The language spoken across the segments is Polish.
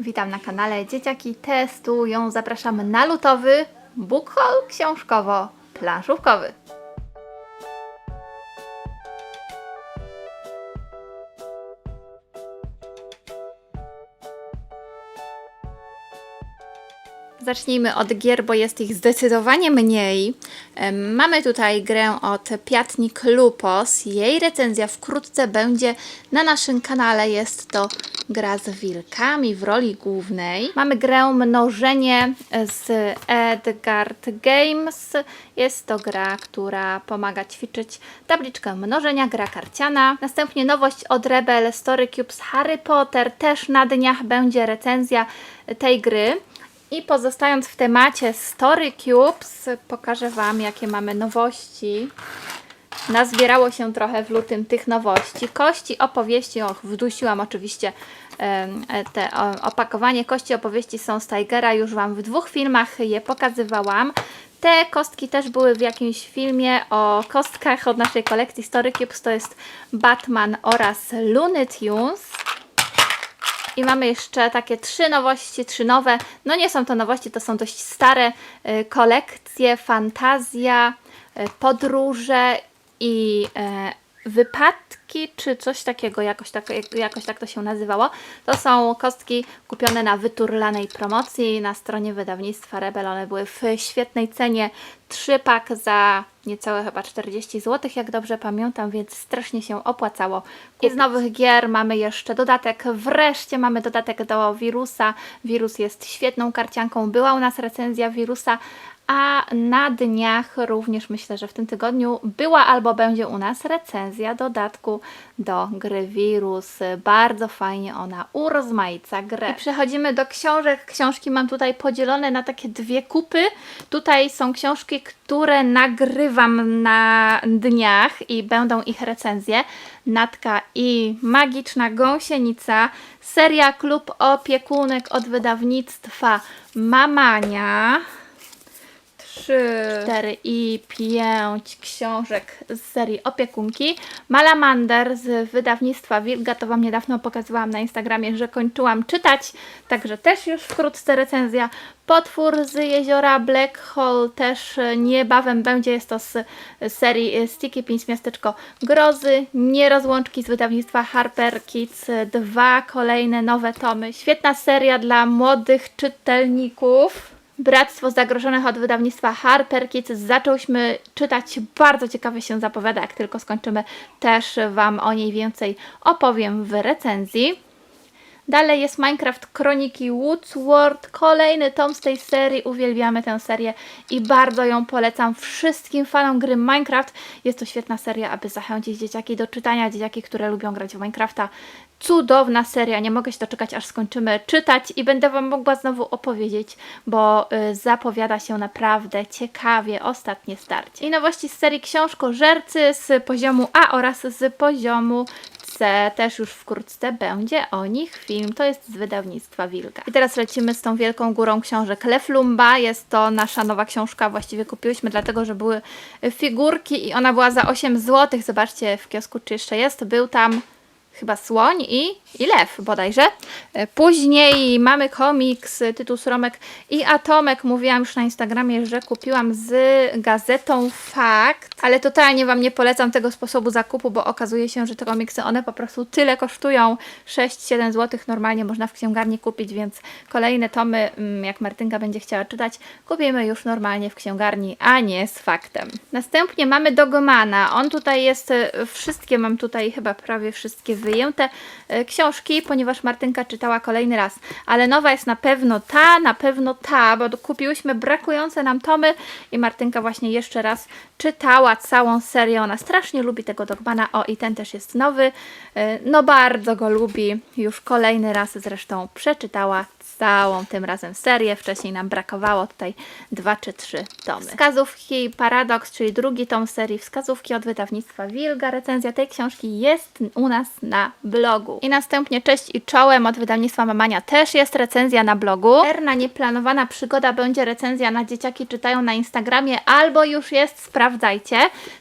Witam na kanale Dzieciaki Testują. Zapraszamy na lutowy book haul książkowo-planszówkowy. Zacznijmy od gier, bo jest ich zdecydowanie mniej. Mamy tutaj grę od Piatnik Lupos. Jej recenzja wkrótce będzie na naszym kanale. Jest to gra z wilkami w roli głównej. Mamy grę Mnożenie z Edgard Games. Jest to gra, która pomaga ćwiczyć tabliczkę mnożenia, gra karciana. Następnie nowość od Rebel Story Cubes Harry Potter. Też na dniach będzie recenzja tej gry. I pozostając w temacie Story Cubes, pokażę Wam, jakie mamy nowości. Nazbierało się trochę w lutym tych nowości. Kości opowieści, och, wdusiłam oczywiście em, te opakowanie. Kości opowieści są z Tigera, już Wam w dwóch filmach je pokazywałam. Te kostki też były w jakimś filmie o kostkach od naszej kolekcji Story Cubes. To jest Batman oraz Looney Tunes. I mamy jeszcze takie trzy nowości, trzy nowe. No nie są to nowości, to są dość stare y, kolekcje, fantazja, y, podróże i e, wypadki, czy coś takiego, jakoś tak, jak- jakoś tak to się nazywało. To są kostki kupione na wyturlanej promocji na stronie wydawnictwa Rebel. One były w świetnej cenie. Trzy pak za niecałe chyba 40 zł, jak dobrze pamiętam, więc strasznie się opłacało. I z nowych gier mamy jeszcze dodatek. Wreszcie mamy dodatek do wirusa. Wirus jest świetną karcianką. Była u nas recenzja wirusa, a na dniach również myślę, że w tym tygodniu była albo będzie u nas recenzja dodatku do gry Wirus. Bardzo fajnie ona urozmaica grę. I przechodzimy do książek. Książki mam tutaj podzielone na takie dwie kupy. Tutaj są książki, które nagrywam na dniach i będą ich recenzje. Natka i Magiczna Gąsienica. Seria Klub Opiekunek od wydawnictwa Mamania. 3, 4 i 5 książek z serii Opiekunki. Malamander z wydawnictwa Wilga, to Wam niedawno pokazywałam na Instagramie, że kończyłam czytać, także też już wkrótce recenzja. Potwór z jeziora Black Hole też niebawem będzie, jest to z serii Sticky 5 Miasteczko Grozy. Nierozłączki z wydawnictwa Harper Kids, dwa kolejne nowe tomy. Świetna seria dla młodych czytelników. Bractwo Zagrożonych od wydawnictwa Harper Kids zaczęłyśmy czytać. Bardzo ciekawie się zapowiada. Jak tylko skończymy, też Wam o niej więcej opowiem w recenzji. Dalej jest Minecraft Kroniki Woodsworth, kolejny tom z tej serii. Uwielbiamy tę serię i bardzo ją polecam wszystkim fanom gry Minecraft. Jest to świetna seria, aby zachęcić dzieciaki do czytania, dzieciaki, które lubią grać w Minecrafta. Cudowna seria, nie mogę się doczekać, aż skończymy czytać i będę Wam mogła znowu opowiedzieć, bo y, zapowiada się naprawdę ciekawie ostatnie starcie. I nowości z serii Książkożercy z poziomu A oraz z poziomu C. Też już wkrótce będzie o nich film. To jest z wydawnictwa Wilka. I teraz lecimy z tą wielką górą książek Leflumba. Jest to nasza nowa książka. Właściwie kupiłyśmy dlatego, że były figurki i ona była za 8 zł. Zobaczcie w kiosku, czy jeszcze jest. Był tam chyba słoń i, i lew bodajże. E, Później mamy komiks, e, tytuł Sromek i Atomek. Mówiłam już na Instagramie, że kupiłam z gazetą Fakt, ale totalnie Wam nie polecam tego sposobu zakupu, bo okazuje się, że te komiksy, one po prostu tyle kosztują, 6-7 zł normalnie można w księgarni kupić, więc kolejne tomy, mm, jak Martynka będzie chciała czytać, kupimy już normalnie w księgarni, a nie z Faktem. Następnie mamy Dogmana. On tutaj jest, e, wszystkie mam tutaj chyba prawie wszystkie wyjęte e, książki, ponieważ Martynka czytała kolejny raz. Ale nowa jest na pewno ta, na pewno ta, bo kupiłyśmy brakujące nam tomy i Martynka właśnie jeszcze raz czytała całą serię. Ona strasznie lubi tego Dogmana. O, i ten też jest nowy. E, No bardzo go lubi. Już kolejny raz zresztą przeczytała całą tym razem serię. Wcześniej nam brakowało tutaj dwa czy trzy tomy. Wskazówki Paradox, czyli drugi tom serii Wskazówki od wydawnictwa Wilga. Recenzja tej książki jest u nas na blogu. I następnie Cześć i czołem od wydawnictwa Mamania też jest recenzja na blogu. Erna nieplanowana przygoda będzie recenzja na dzieciaki czytają na Instagramie albo już jest, sprawdzajcie.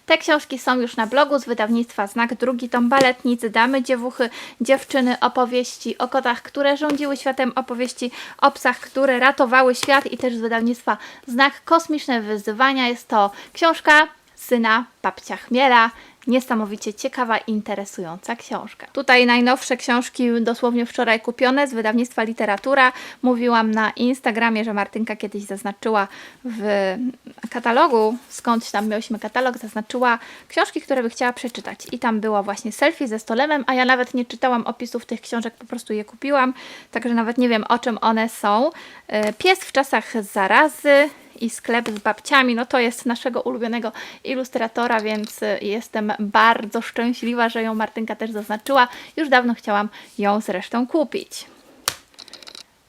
Te książki są już na blogu z wydawnictwa Znak, drugi tom Baletnicy, Damy, Dziewuchy, Dziewczyny, opowieści o kotach, które rządziły światem, opowieści o psach, które ratowały świat i też z wydawnictwa Znak, Kosmiczne Wyzwania. Jest to książka syna babcia Chmiela. Niesamowicie ciekawa, interesująca książka. Tutaj najnowsze książki dosłownie wczoraj kupione z wydawnictwa Literatura. Mówiłam na Instagramie, że Martynka kiedyś zaznaczyła w katalogu, skądś tam miałyśmy katalog, zaznaczyła książki, które by chciała przeczytać. I tam było właśnie selfie ze stolemem, a ja nawet nie czytałam opisów tych książek, po prostu je kupiłam, także nawet nie wiem o czym one są. E, Pies w czasach zarazy, i sklep z babciami. No to jest naszego ulubionego ilustratora, więc jestem bardzo szczęśliwa, że ją Martynka też zaznaczyła. Już dawno chciałam ją zresztą kupić.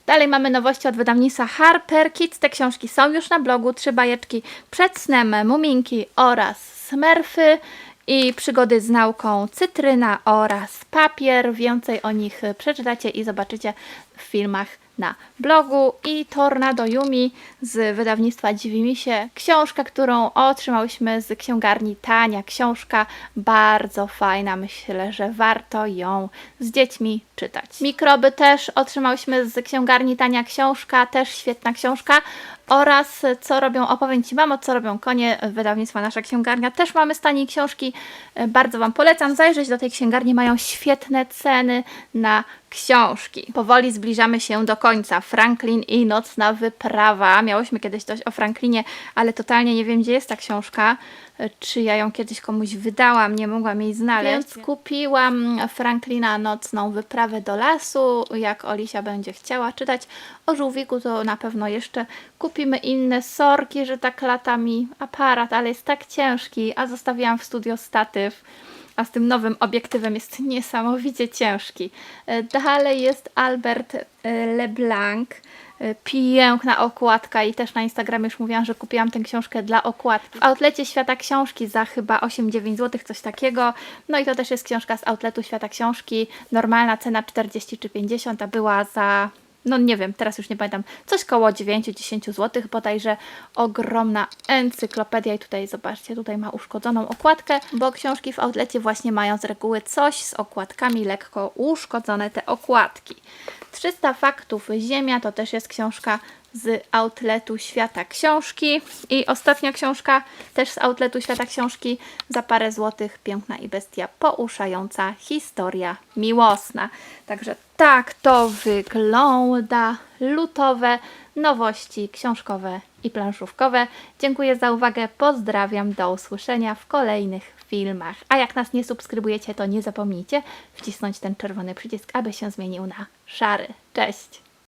Dalej mamy nowości od wydawnictwa Harper Kids. Te książki są już na blogu. Trzy bajeczki przed snem, Muminki oraz Smurfy i przygody z nauką Cytryna oraz Papier. Więcej o nich przeczytacie i zobaczycie w filmach na blogu i Tornado Yumi z wydawnictwa Dziwi mi się. Książka, którą otrzymałyśmy z księgarni Tania. Książka bardzo fajna. Myślę, że warto ją z dziećmi czytać. Mikroby też otrzymałyśmy z księgarni Tania. Książka, też świetna książka. Oraz co robią, opowiem Ci mamo, co robią konie wydawnictwa Nasza Księgarnia. Też mamy z taniej książki. Bardzo Wam polecam zajrzeć do tej księgarni. Mają świetne ceny na książki. Powoli zbliżamy się do końca. Franklin i Nocna Wyprawa. Miałyśmy kiedyś coś o Franklinie, ale totalnie nie wiem, gdzie jest ta książka. Czy ja ją kiedyś komuś wydałam, nie mogłam jej znaleźć. Więc kupiłam Franklina Nocną Wyprawę do lasu. Jak Olisia będzie chciała czytać o żółwiku, to na pewno jeszcze kupimy inne sorki, że tak lata mi aparat, ale jest tak ciężki, a zostawiłam w studio statyw a z tym nowym obiektywem jest niesamowicie ciężki. E, Dalej jest Albert e, LeBlanc. E, Piękna okładka i też na Instagramie już mówiłam, że kupiłam tę książkę dla okładki. W outlecie Świata Książki za chyba 8-9 zł, coś takiego. No i to też jest książka z outletu Świata Książki. Normalna cena 40 czy 50, a była za no nie wiem, teraz już nie pamiętam, coś koło 9-10 zł, bodajże ogromna encyklopedia i tutaj zobaczcie, tutaj ma uszkodzoną okładkę, bo książki w outlecie właśnie mają z reguły coś z okładkami lekko uszkodzone te okładki. 300 faktów Ziemia to też jest książka z outletu Świata Książki i ostatnia książka też z outletu Świata Książki za parę złotych Piękna i Bestia pouszająca historia miłosna. Także tak to wygląda. Lutowe nowości książkowe i planszówkowe. Dziękuję za uwagę, pozdrawiam, do usłyszenia w kolejnych filmach. A jak nas nie subskrybujecie, to nie zapomnijcie wcisnąć ten czerwony przycisk, aby się zmienił na szary. Cześć!